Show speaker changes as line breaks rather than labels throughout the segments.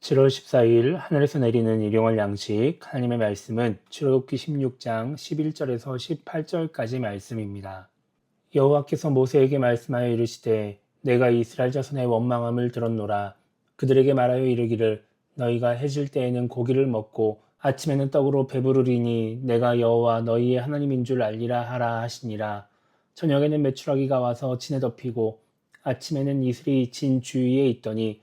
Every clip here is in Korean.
7월 14일 하늘에서 내리는 일용할 양식 하나님의 말씀은 출애굽기 16장 11절에서 18절까지 말씀입니다. 여호와께서 모세에게 말씀하여 이르시되 내가 이스라엘 자손의 원망함을 들었노라 그들에게 말하여 이르기를 너희가 해질 때에는 고기를 먹고 아침에는 떡으로 배부르리니 내가 여호와 너희의 하나님인 줄 알리라 하라 하시니라 저녁에는 메추라기가 와서 진에 덮이고 아침에는 이슬이 진 주위에 있더니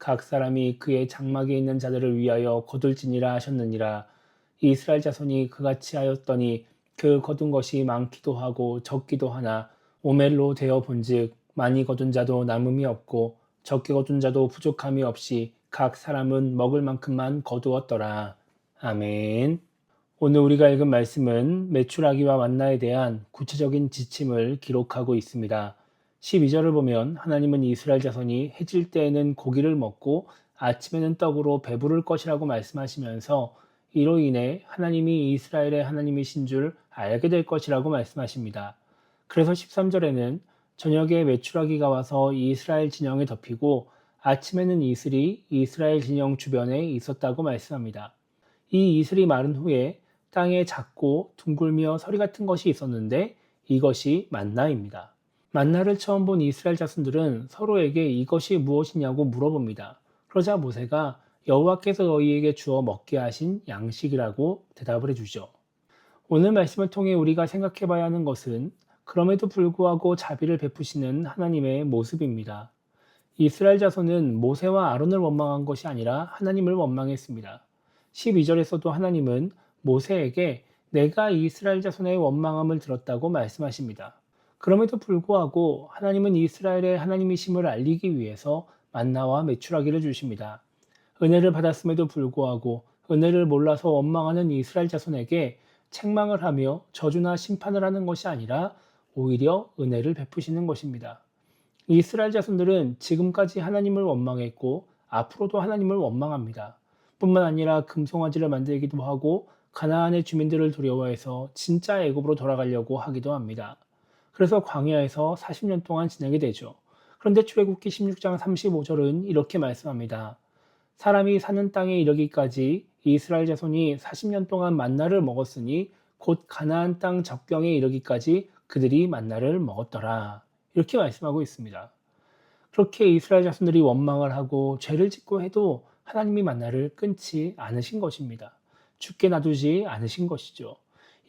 각 사람이 그의 장막에 있는 자들을 위하여 거둘지니라 하셨느니라. 이스라엘 자손이 그같이 하였더니 그 거둔 것이 많기도 하고 적기도 하나 오멜로 되어 본즉 많이 거둔 자도 남음이 없고 적게 거둔 자도 부족함이 없이 각 사람은 먹을 만큼만 거두었더라. 아멘. 오늘 우리가 읽은 말씀은 메추라기와 만나에 대한 구체적인 지침을 기록하고 있습니다. 12절을 보면 하나님은 이스라엘 자손이 해질 때에는 고기를 먹고 아침에는 떡으로 배부를 것이라고 말씀하시면서 이로 인해 하나님이 이스라엘의 하나님이신 줄 알게 될 것이라고 말씀하십니다. 그래서 13절에는 저녁에 메추라기가 와서 이스라엘 진영에 덮이고 아침에는 이슬이 이스라엘 진영 주변에 있었다고 말씀합니다. 이 이슬이 마른 후에 땅에 작고 둥글며 서리 같은 것이 있었는데 이것이 만나입니다. 만나를 처음 본 이스라엘 자손들은 서로에게 이것이 무엇이냐고 물어봅니다. 그러자 모세가 여호와께서 너희에게 주어 먹게 하신 양식이라고 대답을 해주죠. 오늘 말씀을 통해 우리가 생각해 봐야 하는 것은 그럼에도 불구하고 자비를 베푸시는 하나님의 모습입니다. 이스라엘 자손은 모세와 아론을 원망한 것이 아니라 하나님을 원망했습니다. 12절에서도 하나님은 모세에게 내가 이스라엘 자손의 원망함을 들었다고 말씀하십니다. 그럼에도 불구하고 하나님은 이스라엘의 하나님이심을 알리기 위해서 만나와 메추라기를 주십니다. 은혜를 받았음에도 불구하고 은혜를 몰라서 원망하는 이스라엘 자손에게 책망을 하며 저주나 심판을 하는 것이 아니라 오히려 은혜를 베푸시는 것입니다. 이스라엘 자손들은 지금까지 하나님을 원망했고 앞으로도 하나님을 원망합니다. 뿐만 아니라 금송아지를 만들기도 하고 가나안의 주민들을 두려워해서 진짜 애굽으로 돌아가려고 하기도 합니다. 그래서 광야에서 40년 동안 지내게 되죠. 그런데 출애굽기 16장 35절은 이렇게 말씀합니다. 사람이 사는 땅에 이르기까지 이스라엘 자손이 40년 동안 만나를 먹었으니 곧 가나안 땅 적경에 이르기까지 그들이 만나를 먹었더라. 이렇게 말씀하고 있습니다. 그렇게 이스라엘 자손들이 원망을 하고 죄를 짓고 해도 하나님이 만나를 끊지 않으신 것입니다. 죽게 놔두지 않으신 것이죠.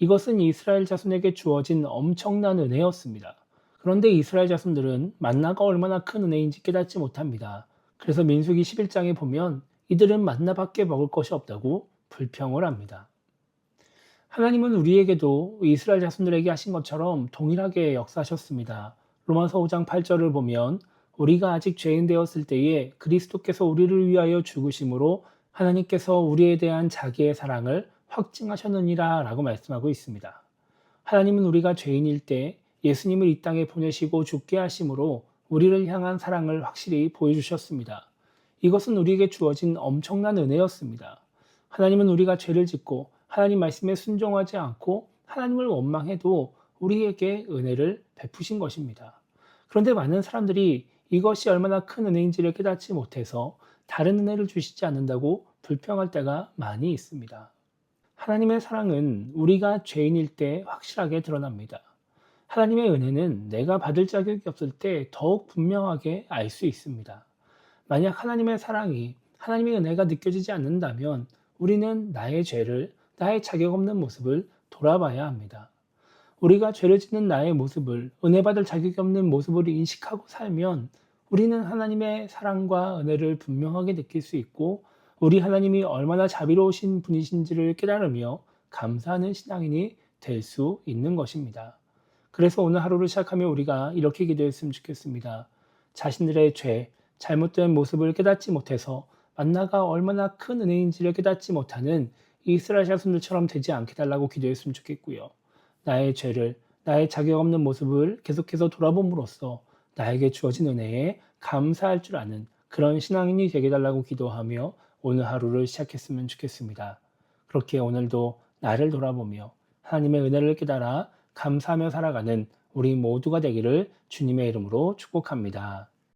이것은 이스라엘 자손에게 주어진 엄청난 은혜였습니다. 그런데 이스라엘 자손들은 만나가 얼마나 큰 은혜인지 깨닫지 못합니다. 그래서 민수기 11장에 보면 이들은 만나밖에 먹을 것이 없다고 불평을 합니다. 하나님은 우리에게도 이스라엘 자손들에게 하신 것처럼 동일하게 역사하셨습니다. 로마서 5장 8절을 보면 우리가 아직 죄인 되었을 때에 그리스도께서 우리를 위하여 죽으심으로 하나님께서 우리에 대한 자기의 사랑을 확증하셨느니라 라고 말씀하고 있습니다. 하나님은 우리가 죄인일 때 예수님을 이 땅에 보내시고 죽게 하심으로 우리를 향한 사랑을 확실히 보여주셨습니다. 이것은 우리에게 주어진 엄청난 은혜였습니다. 하나님은 우리가 죄를 짓고 하나님 말씀에 순종하지 않고 하나님을 원망해도 우리에게 은혜를 베푸신 것입니다. 그런데 많은 사람들이 이것이 얼마나 큰 은혜인지를 깨닫지 못해서 다른 은혜를 주시지 않는다고 불평할 때가 많이 있습니다. 하나님의 사랑은 우리가 죄인일 때 확실하게 드러납니다. 하나님의 은혜는 내가 받을 자격이 없을 때 더욱 분명하게 알 수 있습니다. 만약 하나님의 사랑이, 하나님의 은혜가 느껴지지 않는다면 우리는 나의 죄를, 나의 자격 없는 모습을 돌아봐야 합니다. 우리가 죄를 짓는 나의 모습을, 은혜 받을 자격이 없는 모습을 인식하고 살면 우리는 하나님의 사랑과 은혜를 분명하게 느낄 수 있고 우리 하나님이 얼마나 자비로우신 분이신지를 깨달으며 감사하는 신앙인이 될 수 있는 것입니다. 그래서 오늘 하루를 시작하며 우리가 이렇게 기도했으면 좋겠습니다. 자신들의 죄, 잘못된 모습을 깨닫지 못해서 만나가 얼마나 큰 은혜인지를 깨닫지 못하는 이스라엘 자손들처럼 되지 않게 달라고 기도했으면 좋겠고요. 나의 죄를, 나의 자격 없는 모습을 계속해서 돌아봄으로써 나에게 주어진 은혜에 감사할 줄 아는 그런 신앙인이 되게 달라고 기도하며 오늘 하루를 시작했으면 좋겠습니다. 그렇게 오늘도 나를 돌아보며 하나님의 은혜를 깨달아 감사하며 살아가는 우리 모두가 되기를 주님의 이름으로 축복합니다.